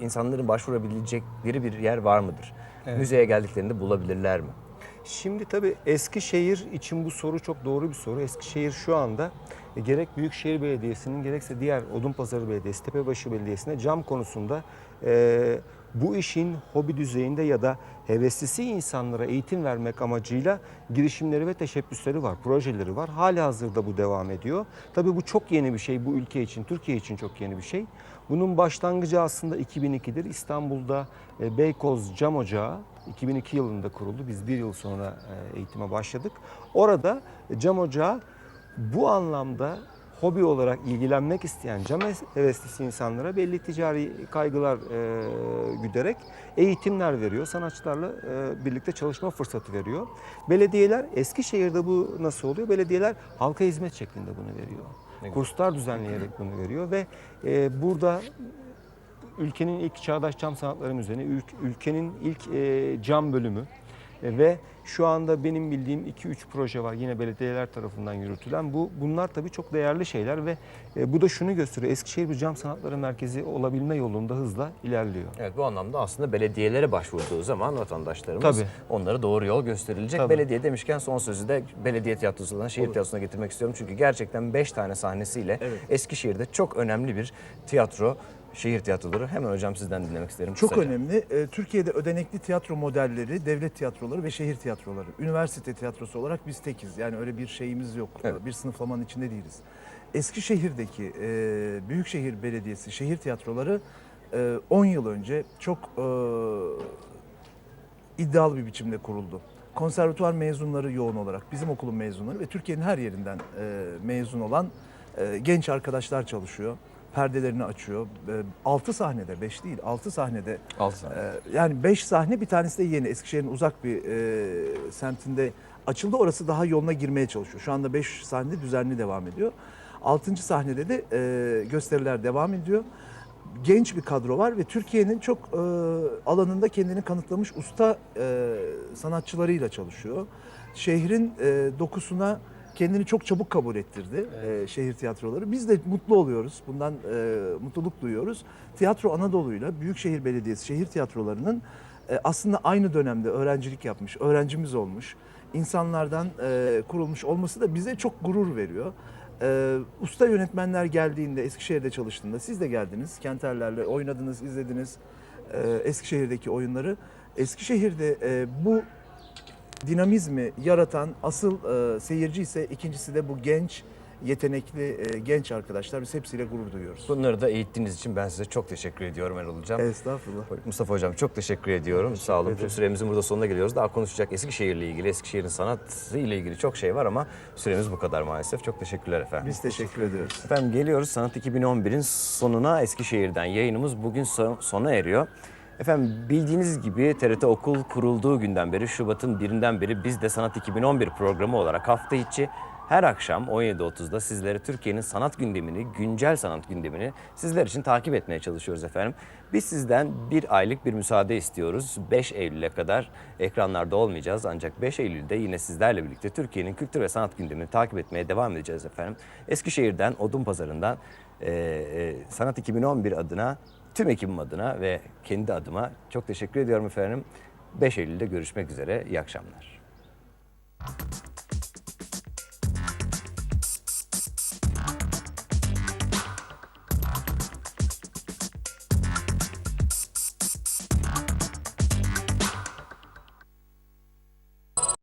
insanların başvurabilecekleri bir yer var mıdır? Müzeye geldiklerinde bulabilirler mi? Şimdi tabii Eskişehir için bu soru çok doğru bir soru. Eskişehir şu anda e, gerek Büyükşehir Belediyesi'nin gerekse diğer Odunpazarı Belediyesi, Tepebaşı Belediyesi'ne cam konusunda e, bu işin hobi düzeyinde ya da heveslisi insanlara eğitim vermek amacıyla girişimleri ve teşebbüsleri var, projeleri var. Hali hazırda bu devam ediyor. Tabii bu çok yeni bir şey bu ülke için, Türkiye için çok yeni bir şey. Bunun başlangıcı aslında 2002'dir. İstanbul'da e, Beykoz Cam Ocağı 2002 yılında kuruldu. Biz bir yıl sonra e, eğitime başladık. Orada cam ocağı bu anlamda hobi olarak ilgilenmek isteyen cam heveslisi insanlara belli ticari kaygılar e, güderek eğitimler veriyor. Sanatçılarla e, birlikte çalışma fırsatı veriyor. Belediyeler Eskişehir'de bu nasıl oluyor? Belediyeler halka hizmet şeklinde bunu veriyor. Ne. Kurslar düzenleyerek bunu veriyor ve e, burada ülkenin ilk çağdaş cam sanatları müzeni, ülk- ülkenin ilk e, cam bölümü ve şu anda benim bildiğim 2-3 proje var yine belediyeler tarafından yürütülen. Bu bunlar tabii çok değerli şeyler ve e, bu da şunu gösteriyor. Eskişehir bir cam sanatları merkezi olabilme yolunda hızla ilerliyor. Evet bu anlamda aslında belediyelere başvurduğu zaman vatandaşlarımız Tabii. onlara doğru yol gösterilecek. Tabii. Belediye demişken son sözü de belediye tiyatrosundan şehir tiyatrosuna getirmek istiyorum. Çünkü gerçekten 5 tane sahnesiyle Evet. Eskişehir'de çok önemli bir tiyatro, şehir tiyatroları. Hemen hocam sizden dinlemek isterim. Çok kısaca. önemli. Ee, Türkiye'de ödenekli tiyatro modelleri, devlet tiyatroları ve şehir tiyatroları. Üniversite tiyatrosu olarak biz tekiz. Yani öyle bir şeyimiz yok. Evet. Bir sınıflamanın içinde değiliz. Eskişehir'deki e, Büyükşehir Belediyesi şehir tiyatroları e, 10 yıl önce çok e, iddialı bir biçimde kuruldu. Konservatuvar mezunları yoğun olarak, bizim okulun mezunları ve Türkiye'nin her yerinden e, mezun olan e, genç arkadaşlar çalışıyor. Perdelerini açıyor. 6 sahnede, 5 değil 6 sahnede Al sana. ee, yani 5 sahne bir tanesi de yeni. Eskişehir'in uzak bir e, semtinde açıldı. Orası daha yoluna girmeye çalışıyor. Şu anda 5 sahne düzenli devam ediyor. 6. sahnede de e, gösteriler devam ediyor. Genç bir kadro var ve Türkiye'nin çok e, alanında kendini kanıtlamış usta e, sanatçılarıyla çalışıyor. Şehrin e, dokusuna kendini çok çabuk kabul ettirdi e, şehir tiyatroları. Biz de mutlu oluyoruz. Bundan e, mutluluk duyuyoruz. Tiyatro Anadolu'yla Büyükşehir Belediyesi şehir tiyatrolarının e, aslında aynı dönemde öğrencilik yapmış, öğrencimiz olmuş, insanlardan e, kurulmuş olması da bize çok gurur veriyor. E, usta yönetmenler geldiğinde, Eskişehir'de çalıştığında, siz de geldiniz, Kenterlerle oynadınız, izlediniz e, Eskişehir'deki oyunları. Eskişehir'de e, bu dinamizmi yaratan asıl e, seyirci ise ikincisi de bu genç, yetenekli e, genç arkadaşlar. Biz hepsiyle gurur duyuyoruz. Bunları da eğittiğiniz için ben size çok teşekkür ediyorum Erol Hocam. Estağfurullah. Mustafa Hocam çok teşekkür ediyorum. Sağ olun. Süremizin burada sonuna geliyoruz. Daha konuşacak Eskişehir'le ilgili, Eskişehir'in sanatı ile ilgili çok şey var ama süremiz bu kadar maalesef. Çok teşekkürler efendim. Biz teşekkür ediyoruz. Efendim geliyoruz Sanat 2011'in sonuna Eskişehir'den yayınımız bugün son- sona eriyor. Efendim bildiğiniz gibi TRT Okul kurulduğu günden beri Şubat'ın birinden beri biz de Sanat 2011 programı olarak hafta içi her akşam 17.30'da sizlere Türkiye'nin sanat gündemini, güncel sanat gündemini sizler için takip etmeye çalışıyoruz efendim. Biz sizden bir aylık bir müsaade istiyoruz. 5 Eylül'e kadar ekranlarda olmayacağız ancak 5 Eylül'de yine sizlerle birlikte Türkiye'nin kültür ve sanat gündemini takip etmeye devam edeceğiz efendim. Eskişehir'den, Odunpazarı'ndan e, e, Sanat 2011 adına, tüm ekibim adına ve kendi adıma çok teşekkür ediyorum efendim. 5 Eylül'de görüşmek üzere. İyi akşamlar.